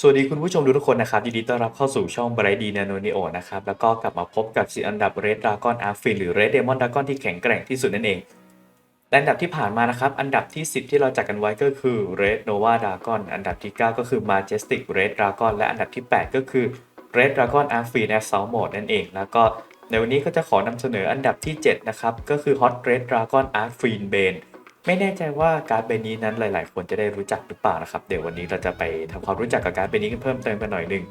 สวัสดีคุณผู้ชมทุกคนนะครับยินดีต้อนรับเข้าสู่ช่อง Bright D Nano Neo นะครับ แล้วก็กลับมาพบกับสีอันดับ Red Dragon a r f i n หรือ Red Demon Dragon ที่แข็งแกร่งที่สุดนั่นเองและอันดับที่ผ่านมานะครับ อันดับที่ 10 ที่เราจัดกันไว้ก็คือ Red Nova Dragon อันดับที่ 9 ก็คือ Majestic Red Dragon และอันดับที่ 8 ก็คือ Red Dragon a r f i n Assault Mode นั่นเอง แล้วก็ในวันนี้ก็จะขอนำเสนออันดับที่ 7 นะครับ ก็คือ Hot Red Dragon a r f i n Bane ไม่แน่ใจว่าการ์ดใบนี้นั้นหลาย ๆ คนจะได้รู้จักหรือเปล่านะครับ เดี๋ยววันนี้เราจะไปทำความรู้จักกับการ์ดใบนี้กันเพิ่มเติมกันหน่อยหนึง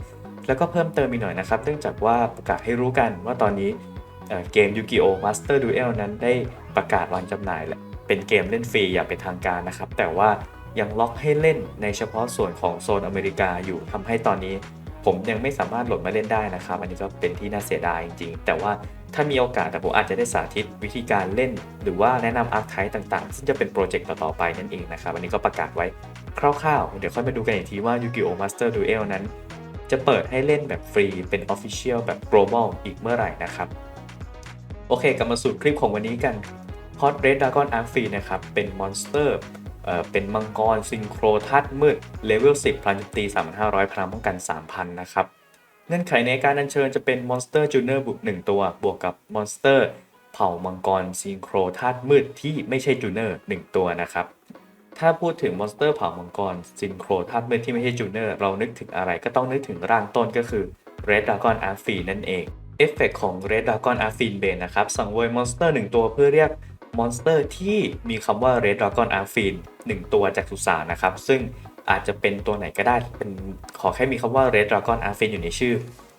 แล้วก็เพิ่มเติมอีกหน่อยนะครับ เนื่องจากว่าประกาศให้รู้กันว่าตอนนี้เเกม Yu-Gi-Oh! Master Duel นั้นได้ประกาศวางจำหน่ายแล้วเป็นเกมเล่นฟรีอย่างเป็นทางการนะครับ แต่ว่ายังล็อกให้เล่นในเฉพาะส่วนของโซนอเมริกาอยู่ทำให้ตอนนี้ ผมยังไม่สามารถโหลดมาเล่นได้นะครับ อันนี้ก็เป็นที่น่าเสียดายจริงๆ แต่ว่าถ้ามีโอกาสแต่ผมอาจจะได้สาธิตวิธีการเล่น หรือว่าแนะนำอาร์คไทป์ต่างๆ ซึ่งจะเป็นโปรเจกต์ต่อๆไปนั่นเองนะครับ อันนี้ก็ประกาศไว้คร่าวๆ เดี๋ยวค่อยมาดูกันอีกทีว่า Yu-Gi-Oh! Master Duel นั้น จะเปิดให้เล่นแบบฟรีเป็น Official แบบ global อีกเมื่อไหร่นะครับ โอเคกลับมาสู่คลิปของวันนี้กัน Hot Red Dragon Arc Free นะครับเป็นมอนสเตอร์ เอ่อเป็นมังกรซิงโครทัศมืดเลเวล 10พลังโจมตี 3,500 พลังป้องกัน 3,000 นะครับเงื่อนไขในการอัญเชิญจะเป็นมอนสเตอร์จูเนอร์บุก1ตัว บวกกับมอนสเตอร์เผ่ามังกรซิงโครธาตุมืดที่ไม่ใช่จูเนอร์1ตัวนะครับ ถ้าพูดถึงมอนสเตอร์เผ่ามังกรซิงโครธาตุมืดที่ไม่ใช่จูเนอร์เรานึกถึงอะไรก็ต้องนึกถึงร่างต้นก็คือ Red Dragon a r f i นั่นเองเอฟเฟกของ Red Dragon a r f i n Bane นะครับ สั่งเวยมอนสเตอร์1ตัวเพื่อเรียก มอนสเตอร์ที่มีคำว่า Red Dragon a r f i n 1ตัวจากสุสานนะครับ ซึ่งอาจจะเป็นตัวไหนก็ได้เป็นขอแค่มีคำว่า Red Dragon a r f i n อยู่ในชื่อ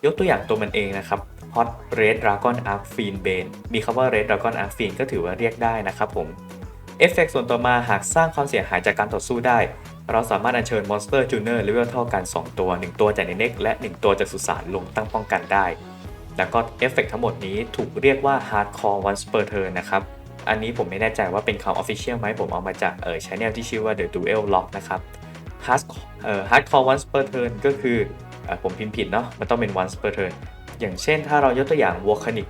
ยกตัวอย่างตัวมันเองนะครับ Hot Red Dragon a r f i n Bane มีคำว่า Red Dragon a r f i n ก็ถือว่าเรียกได้นะครับผมเอฟเฟกส่วนต่อมาหากสร้างความเสียหายจากการต่อสู้ได้ เราสามารถอัญเชิญมอนสเตอร์จูเนอร์เลเวลเท่ากัน 2 ตัว 1 ตัวจากในเน็กและ 1 ตัวจากสุสานลงตั้งป้องกันได้ แล้วก็เอฟเฟกทั้งหมดนี้ถูกเรียกว่า Hardcore Once per turn นะครับ อันนี้ผมไม่แน่ใจว่าเป็นคำ Official ไหมผมเอามาจากเออชแนลที่ชื่อว่า The Duel Lock นะครับ Hard เอ่อ Hardcore Once per turn ก็คืออผมพิมพ์ผิดเนาะมันต้องเป็น once per turn อย่างเช่นถ้าเรายกตัวอย่าง w o l c a n i c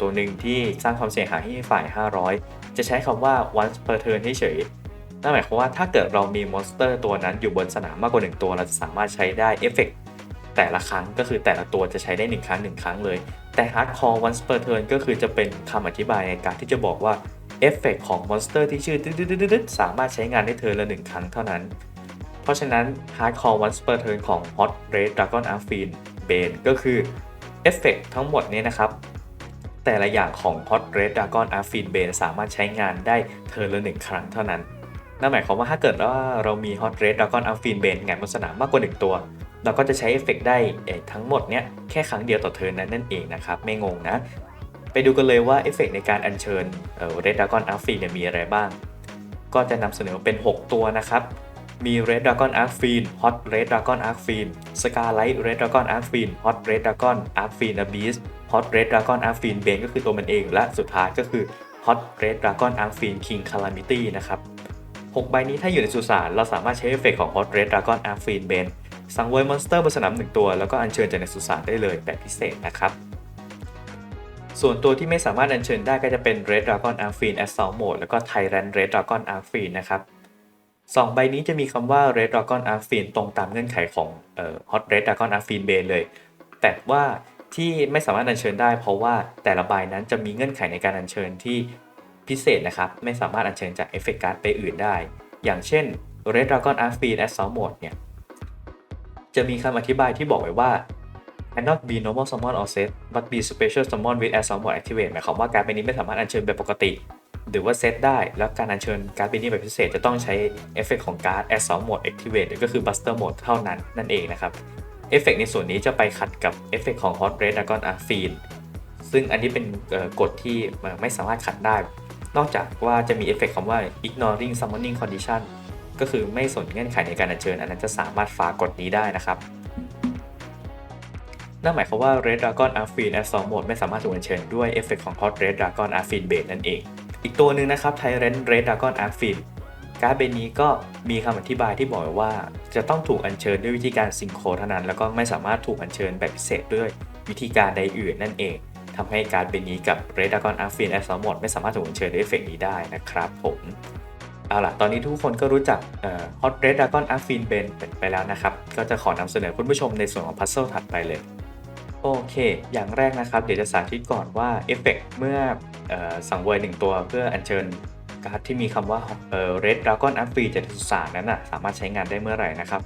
ตัวหนึ่งที่สร้างความเสียหายให้ฝ่าย 500 จะใช้คำว่า once per turn เฉยนั่นหมายความว่าถ้าเกิดเรามีมอนสเตอร์ตัวนั้นอยู่บนสนามมากกว่า 1 ตัว เราจะสามารถใช้ได้เอฟเฟกแต่ละครั้งก็คือแต่ละตัวจะใช้ได้ 1 ครั้ง 1 ครั้งเลย แต่ hardcore once per turn ก็คือจะเป็นคำอธิบายในการที่จะบอกว่า เอฟเฟกของมอนสเตอร์ที่ชื่อดึดๆสามารถใช้งานได้เธอละหนึ่งครั้งเท่านั้น เพราะฉะนั้น Hardcore Once per turn ของ Hot Red Dragon a r f i n Bane ก็คือเอฟเฟกทั้งหมดนี้นะครับ แต่ละอย่างของ Hot Red Dragon a r f i n Bane สามารถใช้งานได้เทิร์นละหนึ่งครั้งเท่านั้นนั่นหมายความว่าถ้าเกิดว่าเรามี Hot Red Dragon a r f i n Bane งานบนสนามมากกว่า 1 ตัว เราก็จะใช้เอฟเฟกได้ทั้งหมดเนี้ยแค่ครั้งเดียวต่อเทิร์นนั้นนั่นเองนะครับ ไม่งงนะ ไปดูกันเลยว่าเอฟเฟกในการอัญเชิญเรดดากอนอาร์ฟีเนี่ยมีอะไรบ้าง ก็จะนำเสนอเป็น 6 ตัวนะครับ มี Red Dragon Arc Fiend Hot Red Dragon Arc Fiend Scarlight Red Dragon Arc Fiend Hot Red Dragon Arc Fiend Abyss Hot Red Dragon Arc Fiend Bane ก็คือตัวมันเองและสุดท้ายก็คือ Hot Red Dragon Arc Fiend King Calamity นะครับ 6 ใบนี้ถ้าอยู่ในสุสานเราสามารถใช้เอฟเฟกของ Hot Red Dragon Arc Fiend Bane สังเวยมอนสเตอร์บนสนามหนึ่งตัว แล้วก็อัญเชิญจากในสุสานได้เลยแบบพิเศษนะครับ ส่วนตัวที่ไม่สามารถอัญเชิญได้ก็จะเป็น Red Dragon a r f i n Assault Mode แล้วก็ Tyrant Red Dragon a r f i n นะครับสองใบนี้จะมีคำว่า Red Dragon a r f i n ตรงตามเงื่อนไขของเอ่อ Hot Red Dragon a r f i n Bane เลย แต่ว่าที่ไม่สามารถอัญเชิญได้ เพราะว่าแต่ละใบนั้นจะมีเงื่อนไขในการอัญเชิญที่พิเศษนะครับ ไม่สามารถอัญเชิญจากเอฟเฟกต์การ์ดไปอื่นได้ อย่างเช่น Red Dragon a r f i n Assault Mode เนี่ยจะมีคำอธิบายที่บอกไว้ว่า cannot be normal summon or set but be special summon with assault mode activate หมายความว่าการ์ดใบนี้ไม่สามารถอัญเชิญแบบปกติ หรือว่าเซตได้ แล้วการอัญเชิญการ์ดใบนี้แบบพิเศษจะต้องใช้เอฟเฟกของการ์ด assault mode activate หรือก็คือ buster mode เท่านั้นนั่นเองนะครับเอฟเฟกในส่วนนี้จะไปขัดกับเอฟเฟกของ hot red dragon a r f i n ซึ่งอันนี้เป็นกฎที่ไม่สามารถขัดได้ นอกจากว่าจะมีเอฟเฟกคำว่า ignoring summoning condition ก็คือไม่สนเงื่อนไขในการอัญเชิญ อันนั้นจะสามารถฝ่ากฎนี้ได้นะครับ นั่นหมายความว่า Red Dragon a r f i n Assault Mode ไม่สามารถถูกอัญเชิญด้วยเอฟเฟกของ Hot Red Dragon a r f i n Bane นั่นเอง อีกตัวหนึ่งนะครับ Tyrant Red Dragon a r f i n การ์ดเบนนี้ก็มีคำอธิบายที่บอกว่า จะต้องถูกอัญเชิญด้วยวิธีการซิงโครเท่านั้น แล้วก็ไม่สามารถถูกอัญเชิญแบบพิเศษด้วยวิธีการใดอื่นนั่นเองทำให้การ์ดเบนนี้กับ Red Dragon a r f i n Assault Mode ไม่สามารถถูกอัญเชิญด้วยเอฟเฟกนี้ได้นะครับผมเอาล่ะ ตอนนี้ทุกคนก็รู้จักเอ่อ Hot Red Dragon a r f i n b e n ไปแล้วนะครับ ก็จะขอนำเสนอคุณผู้ชมในส่วนของ Puzzle ถัดไปเลย โอเค อย่างแรกนะครับ เดี๋ยวจะสาธิตก่อนว่าเอฟเฟกเมื่ออสังเวยหนึ่งตัวเพื่ออัญเชิญการ์ดที่มีคำว่าเอ่อ Red Dragon a r f i n จากสุสานนั้นน่ะสามารถใช้งานได้เมื่อไหร่นะครับ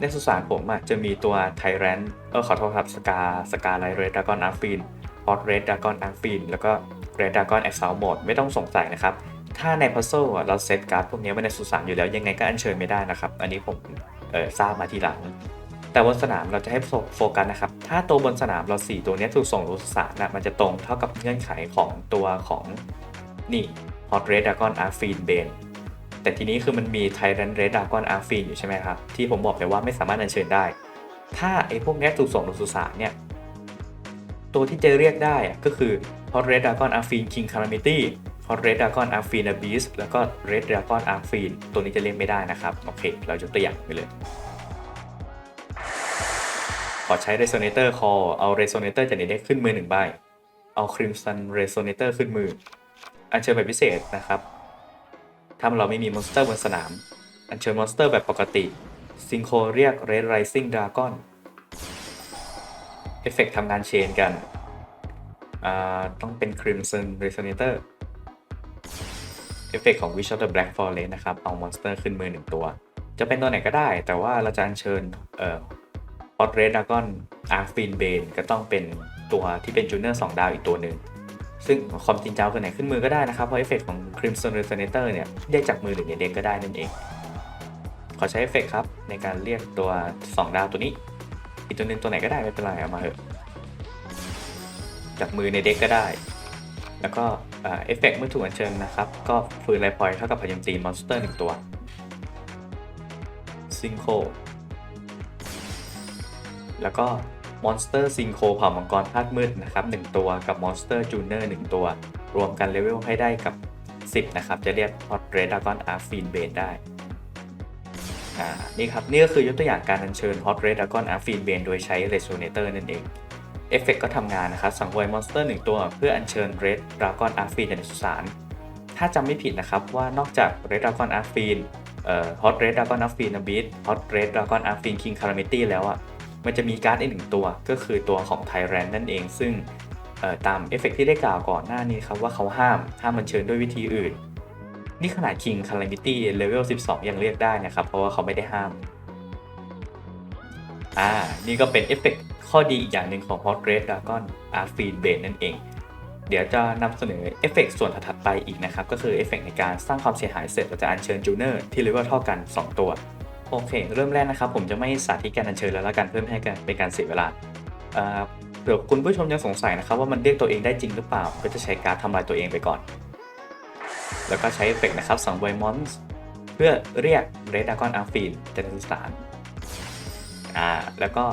ในสุสานผมอะจะมีตัว Tyrant เออขอโทษครับสกาสกาไล Red Dragon a r f i n Hot Red Dragon a r f i n แล้วก็ Red Dragon Assault Mode ไม่ต้องสงสัยนะครับ ถ้าในพัซเซิลอะเราเซตการ์ดพวกนี้ไว้ในสุสานอยู่แล้วยังไงก็อัญเชิญไม่ได้นะครับ อันนี้ผมเออทราบมาทีหลัง แต่บนสนามเราจะให้โฟกัสนะครับ ถ้าตัวบนสนามเรา 4 ตัวนี้ถูกส่งลงสุสานนะมันจะตรงเท่ากับเงื่อนไขของตัวของนี่ Hot Red Dragon a r f i n Bane แต่ทีนี้คือมันมี Tyrant Red Dragon a r f i n อยู่ใช่ไหมครับ ที่ผมบอกไปว่าไม่สามารถอัญเชิญได้ ถ้าไอ้พวกนี้ถูกส่งลงสุสานเนี่ย ตัวที่จะเรียกได้ก็คือ Hot Red Dragon a r f i n King Calamity Hot Red Dragon a r f i n Abyss แล้วก็ Red Dragon a r f i n ตัวนี้จะเรียกไม่ได้นะครับ โอเค เรายกตัวอย่างไปเลย ขอใช้ Resonator Call เอา Resonator จากในเด็กขึ้นมือหนึ่งใบ เอา Crimson Resonator ขึ้นมือ อัญเชิญแบบพิเศษนะครับ ถ้าเราไม่มีมอนสเตอร์บนสนาม อัญเชิญมอนสเตอร์แบบปกติ ซิงโคเรียก Red Rising Dragon เอฟเฟกทำงานเชนกัน ต้องเป็น Crimson Resonator เอฟเฟกของ Wish of the Black Forest นะครับ เอามอนสเตอร์ขึ้นมือหนึ่งตัว จะเป็นตัวไหนก็ได้ แต่ว่าเราจะอัญเชิญเอ่อ Hot Red Dragon Arfin Bane ก็ต้องเป็นตัวที่เป็นจูเนอร์2ดาวอีกตัวหนึ่ง ซึ่งความจริงเจ้าคือไหนขึ้นมือก็ได้นะครับ เพราะเอฟเฟกของ Crimson Resonator เนี่ยเรียกจากมือหรือในเด็กก็ได้นั่นเอง ขอใช้เอฟเฟกครับ ในการเรียกตัว 2 ดาวตัวนี้ อีกตัวหนึงตัวไหนก็ได้ไม่เป็นไรเอามาเถอะจากมือในเด็กก็ได้ แล้วก็เอฟเฟกเมื่อถูกอัญเชิญนะครับ ก็ฟืนไลพอยเท่ากับพยมตีมอนสเตอร์หนึ่งตัวซิงโค แล้วก็มอนสเตอร์ซิงโคเผ่ามังกรธาตุมืดนะครับ1ตัวกับมอนสเตอร์จูเนอร์1ตัว รวมกันเลเวลให้ได้กับ 10 นะครับ จะเรียกฮอตเรดากอนอาร์ฟินเบนได้นี่ครับนี่ก็คือยกตัวอย่างการอัญเชิญ Hot Red Dragon a r f i n Bane โดยใช้ Resonator นั่นเอง เอฟเฟกก็ทำงานนะครับ สังเวยมอนสเตอร์ 1 ตัวเพื่ออัญเชิญ Red Dragon a r f i n จากในสุสานถ้าจำไม่ผิดนะครับว่านอกจาก Red Dragon a r f i n เอ่อ Hot Red Dragon a r f i n Abyss Hot Red Dragon a r f i n King Calamity แล้วอะ มันจะมีการ์ดอีกหนึ่งตัวก็คือตัวของ Tyrant นั่นเอง ซึ่งตามเอฟเฟกที่ได้กล่าวก่อนหน้านี้ครับว่าเขาห้ามห้ามอัญเชิญด้วยวิธีอื่น นี่ขนาด King Calamity Level 12 ยังเรียกได้นะครับ เพราะว่าเขาไม่ได้ห้ามอ่านี่ก็เป็นเอฟเฟกต์ข้อดีอีกอย่างหนึ่งของ Hot Red Dragon a r f i n Bane นั่นเอง เดี๋ยวจะนำเสนอเอฟเฟกต์ส่วนถัดไปอีกนะครับ ก็คือเอฟเฟกต์ในการสร้างความเสียหายเสร็จเราจะอัญเชิญจูเนอร์ที่เลเวลเท่ากัน 2 ตัว โอเค เริ่มแรกนะครับ ผมจะไม่สาธิตการอัญเชิญแล้วละกันเพื่อไม่ให้การเป็นการเสียเวลาเอ่อเผื่อคุณผู้ชมยังสงสัยนะครับว่ามันเรียกตัวเองได้จริงหรือเปล่า ก็จะใช้การทำลายตัวเองไปก่อน แล้วก็ใช้เอฟเฟกต์นะครับสังเวยมอนส์เพื่อเรียกเรดดากอนอาร์ฟีนจากสุสานอ่าแล้วก็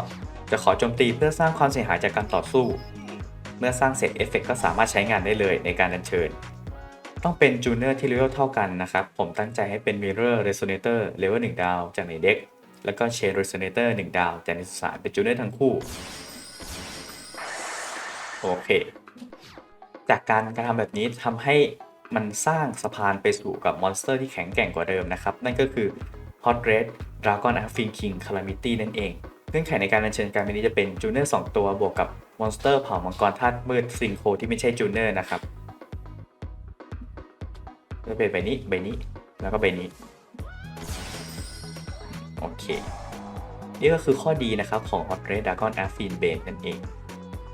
จะขอโจมตีเพื่อสร้างความเสียหายจากการต่อสู้ เมื่อสร้างเสร็จเอฟเฟกก็สามารถใช้งานได้เลยในการอัญเชิญ ต้องเป็นจูเนอร์ที่เลเวลเท่ากันนะครับ ผมตั้งใจให้เป็น Mirror Resonator เลเวล1ดาวจากในเด็ก แล้วก็ Chain Resonator 1 ดาวจากในสุสานเป็นจูเนอร์ทั้งคู่ โอเค จากการการทำแบบนี้ทำให้มันสร้างสะพานไปสู่กับมอนสเตอร์ที่แข็งแกร่งกว่าเดิมนะครับ นั่นก็คือ Hot Red Dragon a r f i n King Calamity นั่นเอง เงื่อนไขในการอัญเชิญการเป็นนี้จะเป็นจูเนอร์2ตัวบวกกับมอนสเตอร์เผ่ามังกรธาตุมืดซิงโคที่ไม่ใช่จูเนอร์นะครับ จะเป็นใบนี้ใบนี้แล้วก็ใบนี้ โอเค นี่ก็คือข้อดีนะครับของ Hot Red Dragon a r f i n Bane นั่นเอง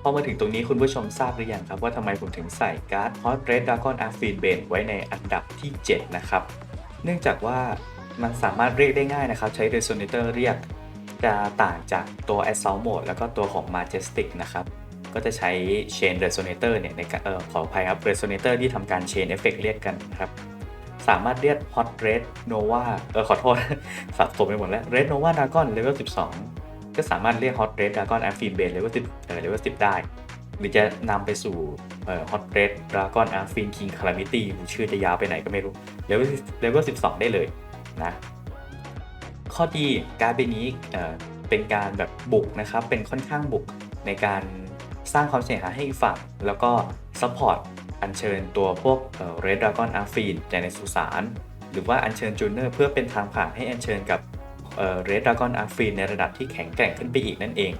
พอมาถึงตรงนี้คุณผู้ชมทราบหรือยังครับ ว่าทำไมผมถึงใส่การ์ด Hot Red Dragon a r f i n Bane ไว้ในอันดับที่ 7 นะครับ เนื่องจากว่ามันสามารถเรียกได้ง่ายนะครับ ใช้ Resonator เรียกจะต่างจากตัว Assault Mode แล้วก็ตัวของ Majestic นะครับ ก็จะใช้ Chain Resonator เนี่ยในการเออขออภัยครับ Resonator ที่ทำการ Chain Effect เรียกกันนะครับ สามารถเรียก Hot Red Nova เออขอโทษ สับสนไปหมดแล้ว Red Nova Dragon Level 12 ก็สามารถเรียก Hot Red Dragon a r f i n Bane Level 10เออ Level 10 ได้ หรือจะนำไปสู่เอ่อ Hot Red Dragon a r f i n King Calamity ชื่อจะยาวไปไหนก็ไม่รู้ Level Level 12 ได้เลยนะข้อดีการดใบนี้เอ่อเป็นการแบบบุกนะครับ เป็นค่อนข้างบุกในการ สร้างความเสียหายให้อีกฝั่ง แล้วก็ซัพพอร์ตอัญเชิญตัวพวกเรดดราก้อนอาร์ฟีนจากในสุสานหรือว่าอัญเชิญจูเนอร์เพื่อเป็นทางผ่านให้อัญเชิญกับเรดดากอนอาร์ฟีนในระดับที่แข็งแกร่งขึ้นไปอีกนั่นเอง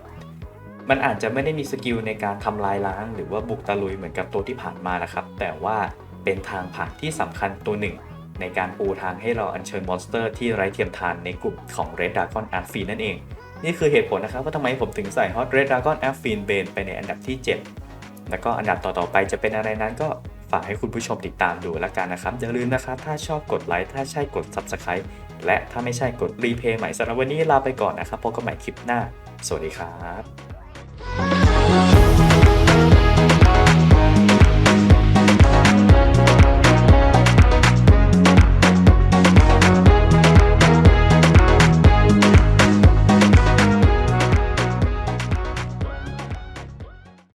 มันอาจจะไม่ได้มีสกิลในการทำลายล้าง หรือว่าบุกตะลุยเหมือนกับตัวที่ผ่านมานะครับ แต่ว่าเป็นทางผ่านที่สำคัญตัวหนึ่ง ในการปูทางให้เราอัญเชิญมอนสเตอร์ที่ไร้เทียมทานในกลุ่มของ Red Dragon a r p h i n นั่นเอง นี่คือเหตุผลนะครับว่าทำไมผมถึงใส่ Hot Red Dragon a r p h i n Bane ไปในอันดับที่ 7 แล้วก็อันดับต่อๆไปจะเป็นอะไรนั้นก็ฝากให้คุณผู้ชมติดตามดูแล้วกันนะครับ อย่าลืมนะครับ ถ้าชอบกดไลค์ ถ้าใช่กด Subscribe และถ้าไม่ใช่กดรีเพย์ใหม่สำหรับวันนี้ลาไปก่อนนะครับพบกันใหม่คลิปหน้า สวัสดีครับ